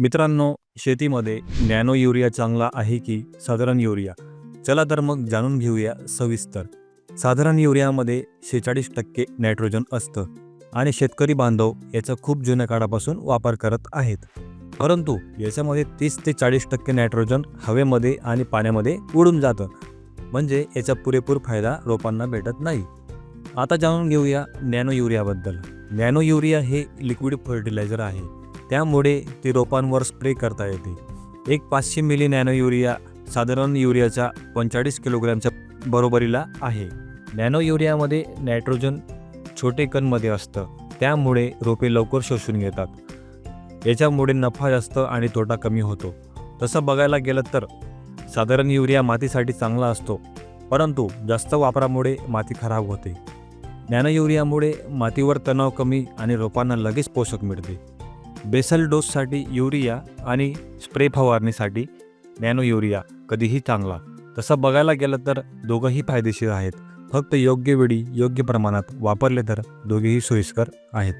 मित्रांनो शेतीमध्ये nano urea चांगला आहे की साधारण युरिया? चला तर मग जाणून घेऊया सविस्तर. साधारण युरियामध्ये शेहेचाळीस टक्के नायट्रोजन असतं आणि शेतकरी बांधव याचा खूप जुन्या काळापासून वापर करत आहेत. परंतु याच्यामध्ये तीस ते चाळीस टक्के नायट्रोजन हवेमध्ये आणि पाण्यामध्ये उडून जातं. म्हणजे याचा पुरेपूर फायदा रोपांना भेटत नाही. आता जाणून घेऊया नॅनो युरियाबद्दल नॅनो युरिया हे लिक्विड फर्टिलायझर आहे. त्यामुळे ती रोपांवर स्प्रे करता येते. एक पाचशे मिली नॅनो युरिया साधारण युरियाच्या पंचेचाळीस किलोग्रॅमच्या बरोबरीला आहे. नॅनो युरियामध्ये नायट्रोजन छोटे कणमध्ये असतं. त्यामुळे रोपे लवकर शोषून घेतात. याच्यामुळे नफा जास्त आणि तोटा कमी होतो. तसं बघायला गेलं तर साधारण युरिया मातीसाठी चांगला असतो परंतु जास्त वापरामुळे माती खराब होते. नॅनो युरियामुळे मातीवर तणाव कमी आणि रोपांना लगेच पोषक मिळते. बेसल डोससाठी युरिया आणि स्प्रे फवारणीसाठी नॅनो युरिया कधीही चांगला. तसं बघायला गेलं तर दोघंही फायदेशीर आहेत. फक्त योग्य वेळी योग्य प्रमाणात वापरले तर दोघेही सोयीस्कर आहेत.